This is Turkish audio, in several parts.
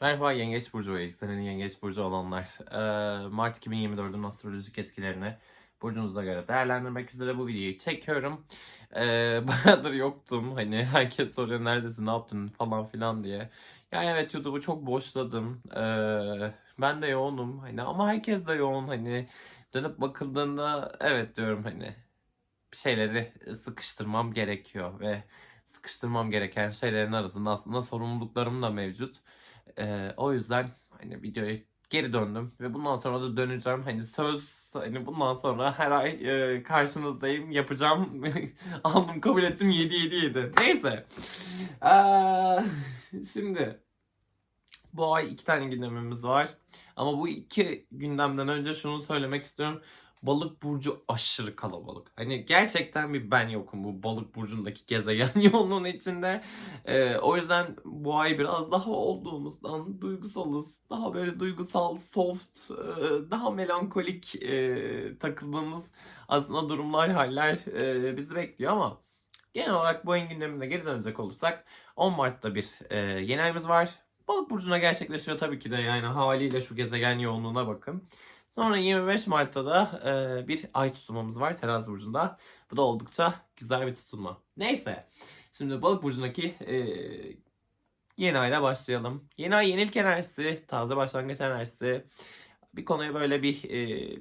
Merhaba Yengeç Burcu ve yükselenin Yengeç Burcu olanlar. Ee, Mart 2024'ün astrolojik etkilerini burcunuza göre değerlendirmek üzere bu videoyu çekiyorum. Ee, bayağıdır yoktum. Hani herkes soruyor neredesin, ne yaptın falan filan diye. Yani evet YouTube'u çok boşladım. Ee, ben de yoğunum hani ama herkes de yoğun hani dönüp bakıldığında evet diyorum hani bir şeyleri sıkıştırmam gerekiyor ve sıkıştırmam gereken şeylerin arasında aslında sorumluluklarım da mevcut. Ee, o yüzden hani videoya geri döndüm ve bundan sonra da döneceğim. Hani söz hani bundan sonra her ay e, karşınızdayım yapacağım. Aldım kabul ettim 7 7 7. Neyse. Ee, şimdi bu ay iki tane gündemimiz var. Ama bu iki gündemden önce şunu söylemek istiyorum. Balık burcu aşırı kalabalık. Hani gerçekten bir ben yokum bu balık burcundaki gezegen yoğunluğun içinde. Ee, o yüzden bu ay biraz daha olduğumuzdan duygusalız. Daha böyle duygusal, soft, e, daha melankolik e, takıldığımız aslında durumlar, haller e, bizi bekliyor ama genel olarak bu ayın gündemine geri dönecek olursak 10 Mart'ta bir e, yeni ayımız var. Balık burcuna gerçekleşiyor tabii ki de yani haliyle şu gezegen yoğunluğuna bakın. Sonra 25 Mart'ta da e, bir ay tutulmamız var terazi burcunda. Bu da oldukça güzel bir tutulma. Neyse. Şimdi balık burcundaki e, yeni ayla başlayalım. Yeni ay yenilik enerjisi, taze başlangıç enerjisi. Bir konuya böyle bir e,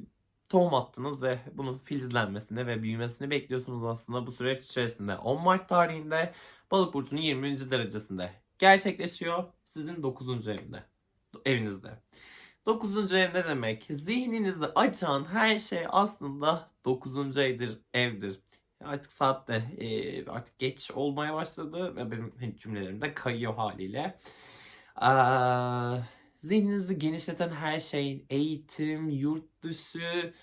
tohum attınız ve bunun filizlenmesini ve büyümesini bekliyorsunuz aslında bu süreç içerisinde. 10 Mart tarihinde balık burcunun 20. derecesinde gerçekleşiyor. Sizin 9. evinde. Evinizde. 9. ev ne demek? Zihninizi açan her şey aslında 9. evdir. evdir. Artık saat de e, artık geç olmaya başladı ve benim hani cümlelerim de kayıyor haliyle. Aa, zihninizi genişleten her şey, eğitim, yurt dışı,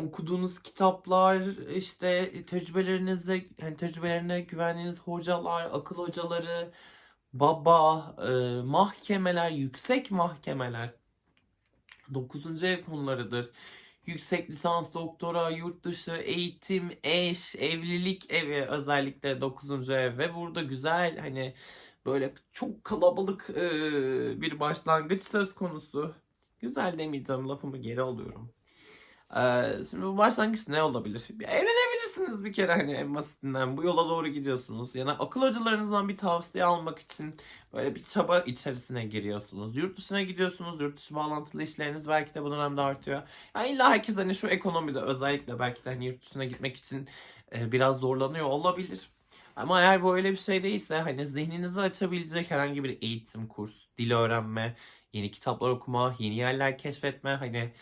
okuduğunuz kitaplar, işte tecrübelerinize, yani tecrübelerine güvendiğiniz hocalar, akıl hocaları, baba, e, mahkemeler, yüksek mahkemeler 9. ev konularıdır. Yüksek lisans, doktora, yurt dışı, eğitim, eş, evlilik evi özellikle 9. ev ve burada güzel hani böyle çok kalabalık e, bir başlangıç söz konusu. Güzel demeyeceğim lafımı geri alıyorum. Ee, şimdi bu başlangıç ne olabilir? Bir evlenebilirsiniz bir kere hani en basitinden. Bu yola doğru gidiyorsunuz. Yani akıl hocalarınızdan bir tavsiye almak için böyle bir çaba içerisine giriyorsunuz. Yurt dışına gidiyorsunuz. Yurt dışı bağlantılı işleriniz belki de bu dönemde artıyor. Yani illa herkes hani şu ekonomide özellikle belki de hani yurt dışına gitmek için e, biraz zorlanıyor olabilir. Ama eğer bu öyle bir şey değilse hani zihninizi açabilecek herhangi bir eğitim, kurs, dil öğrenme, yeni kitaplar okuma, yeni yerler keşfetme hani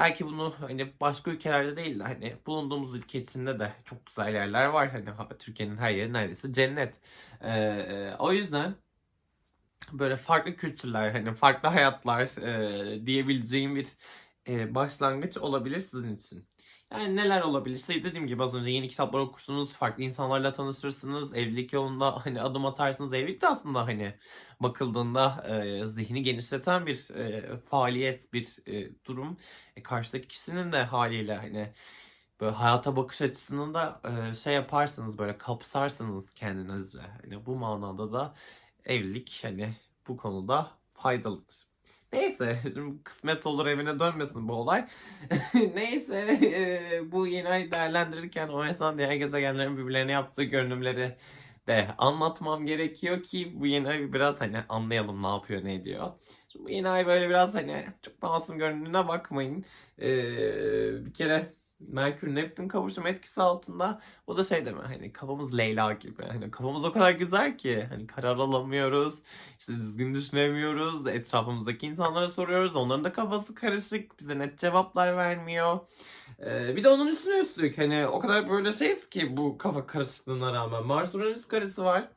Belki bunu hani başka ülkelerde değil de hani bulunduğumuz ülke içinde de çok güzel yerler var. Hani ha- Türkiye'nin her yeri neredeyse cennet. Ee, o yüzden böyle farklı kültürler, hani farklı hayatlar e, diyebileceğim bir e, başlangıç olabilir sizin için. Yani neler olabilir? İşte dediğim gibi az önce yeni kitaplar okursunuz, farklı insanlarla tanışırsınız, evlilik yolunda hani adım atarsınız. Evlilik de aslında hani bakıldığında e, zihni genişleten bir e, faaliyet, bir e, durum. E, karşıdaki kişinin de haliyle hani böyle hayata bakış açısını da e, şey yaparsınız böyle kapsarsınız kendinizce. Hani bu manada da evlilik hani bu konuda faydalıdır. Neyse, şimdi kısmet olur evine dönmesin bu olay. Neyse, e, bu yeni ay değerlendirirken o esnada diğer gezegenlerin birbirlerine yaptığı görünümleri de anlatmam gerekiyor ki bu yeni ay biraz hani anlayalım ne yapıyor ne ediyor. Şimdi bu yeni ay böyle biraz hani çok masum göründüğüne bakmayın. E, bir kere Merkür Neptün kavuşum etkisi altında o da şey deme hani kafamız Leyla gibi. Hani kafamız o kadar güzel ki hani karar alamıyoruz. işte düzgün düşünemiyoruz. Etrafımızdaki insanlara soruyoruz. Onların da kafası karışık. Bize net cevaplar vermiyor. Ee, bir de onun üstüne üstlük hani o kadar böyle şeyiz ki bu kafa karışıklığına rağmen. Mars Uranüs karesi var.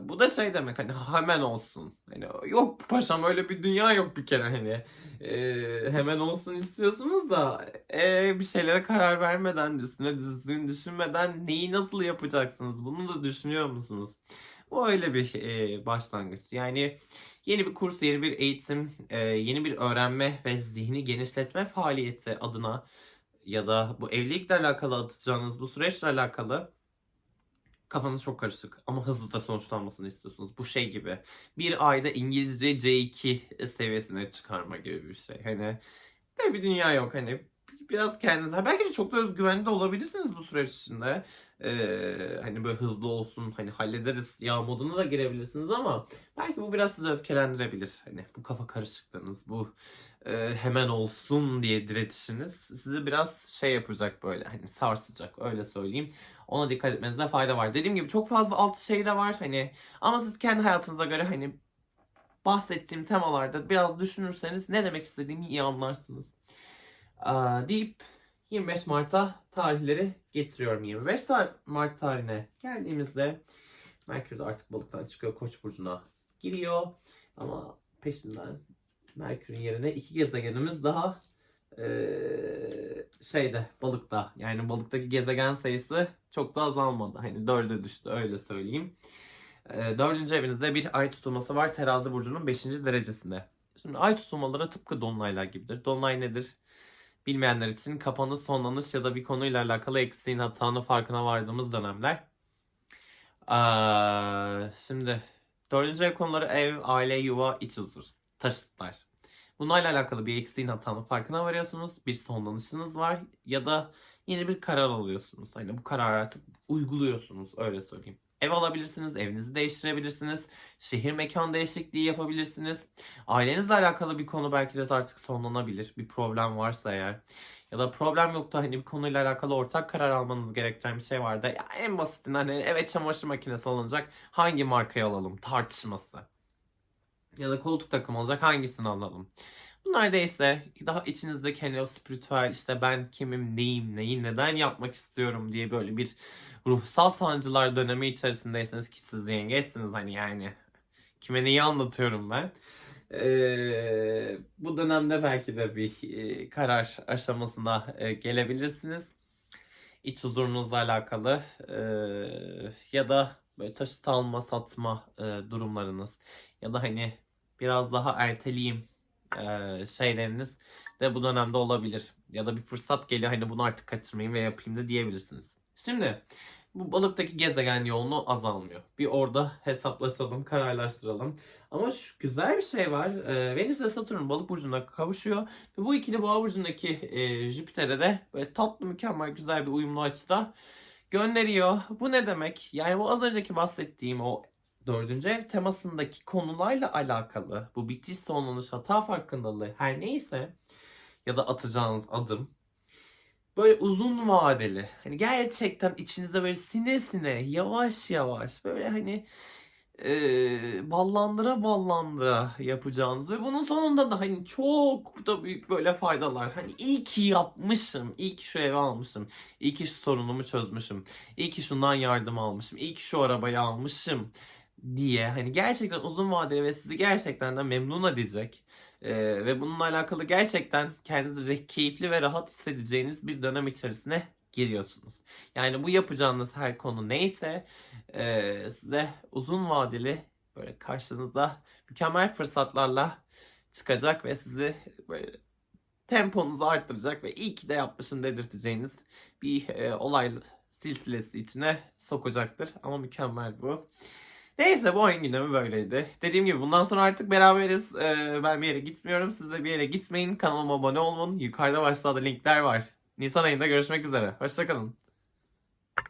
Bu da şey demek hani hemen olsun. Hani yok paşam öyle bir dünya yok bir kere hani. Ee, hemen olsun istiyorsunuz da e, bir şeylere karar vermeden, üstüne düzgün düşünmeden neyi nasıl yapacaksınız? Bunu da düşünüyor musunuz? Bu öyle bir e, başlangıç. Yani yeni bir kurs, yeni bir eğitim, e, yeni bir öğrenme ve zihni genişletme faaliyeti adına ya da bu evlilikle alakalı atacağınız bu süreçle alakalı kafanız çok karışık ama hızlı da sonuçlanmasını istiyorsunuz. Bu şey gibi bir ayda İngilizce C2 seviyesine çıkarma gibi bir şey. Hani de bir dünya yok hani biraz kendinize belki de çok da özgüvenli de olabilirsiniz bu süreç içinde. Ee, hani böyle hızlı olsun hani hallederiz ya moduna da girebilirsiniz ama belki bu biraz sizi öfkelendirebilir. Hani bu kafa karışıklığınız bu e, hemen olsun diye diretişiniz sizi biraz şey yapacak böyle hani sarsacak öyle söyleyeyim. Ona dikkat etmenize fayda var. Dediğim gibi çok fazla alt şey de var hani ama siz kendi hayatınıza göre hani bahsettiğim temalarda biraz düşünürseniz ne demek istediğimi iyi anlarsınız. Deyip 25 Mart'a tarihleri getiriyorum. 25 tar- Mart tarihine geldiğimizde Merkür de artık balıktan çıkıyor Koç burcuna giriyor. Ama peşinden Merkür'ün yerine iki gezegenimiz daha eee, şeyde balıkta. Yani balıktaki gezegen sayısı çok da azalmadı. Hani dörde düştü öyle söyleyeyim. Eee, dördüncü evinizde bir ay tutulması var terazi burcunun 5. derecesinde. Şimdi ay tutulmaları tıpkı dolunaylar gibidir. Dolunay nedir? Bilmeyenler için kapanış, sonlanış ya da bir konuyla alakalı eksiğin, hatanın farkına vardığımız dönemler. Aa, şimdi dördüncü ev konuları ev, aile, yuva, iç huzur, taşıtlar. Bunlarla alakalı bir eksiğin, hatanın farkına varıyorsunuz. Bir sonlanışınız var ya da yeni bir karar alıyorsunuz. Hani bu kararı artık uyguluyorsunuz öyle söyleyeyim. Ev alabilirsiniz, evinizi değiştirebilirsiniz, şehir mekan değişikliği yapabilirsiniz. Ailenizle alakalı bir konu belki de artık sonlanabilir. Bir problem varsa eğer. Ya da problem yoktu hani bir konuyla alakalı ortak karar almanız gereken bir şey vardı. Ya en basitinden hani evet çamaşır makinesi alınacak. Hangi markayı alalım tartışması. Ya da koltuk takımı olacak hangisini alalım. Bunlar değilse daha içinizdeki hani o spiritüel işte ben kimim, neyim, neyi, neden yapmak istiyorum diye böyle bir ruhsal sancılar dönemi içerisindeyseniz ki siz yengeçsiniz hani yani kime neyi anlatıyorum ben. Ee, bu dönemde belki de bir e, karar aşamasına e, gelebilirsiniz. İç huzurunuzla alakalı e, ya da böyle taşıt alma satma e, durumlarınız ya da hani biraz daha erteleyeyim e, şeyleriniz de bu dönemde olabilir. Ya da bir fırsat geliyor hani bunu artık kaçırmayayım ve yapayım da diyebilirsiniz. Şimdi bu balıktaki gezegen yoğunluğu azalmıyor. Bir orada hesaplaşalım, kararlaştıralım. Ama şu güzel bir şey var. Ee, Venüs ile Satürn balık burcunda kavuşuyor. Ve bu ikili boğa burcundaki e, Jüpiter'e de böyle tatlı, mükemmel, güzel bir uyumlu açıda gönderiyor. Bu ne demek? Yani bu az önceki bahsettiğim o dördüncü ev temasındaki konularla alakalı. Bu bitiş sonlanış hata farkındalığı her neyse ya da atacağınız adım. Böyle uzun vadeli hani gerçekten içinize böyle sine sine yavaş yavaş böyle hani e, ballandıra ballandıra yapacağınız ve bunun sonunda da hani çok da büyük böyle faydalar. Hani iyi ki yapmışım iyi ki şu evi almışım iyi ki şu sorunumu çözmüşüm iyi ki şundan yardım almışım iyi ki şu arabayı almışım diye hani gerçekten uzun vadeli ve sizi gerçekten de memnun edecek ee, ve bununla alakalı gerçekten kendinizi keyifli ve rahat hissedeceğiniz bir dönem içerisine giriyorsunuz. Yani bu yapacağınız her konu neyse e, size uzun vadeli böyle karşınızda mükemmel fırsatlarla çıkacak ve sizi böyle temponuzu arttıracak ve iyi ki de yapmışım dedirteceğiniz bir e, olay silsilesi içine sokacaktır. Ama mükemmel bu. Neyse bu oyun gündemi böyleydi. Dediğim gibi bundan sonra artık beraberiz. Ee, ben bir yere gitmiyorum. Siz de bir yere gitmeyin. Kanalıma abone olun. Yukarıda başlarda linkler var. Nisan ayında görüşmek üzere. Hoşçakalın.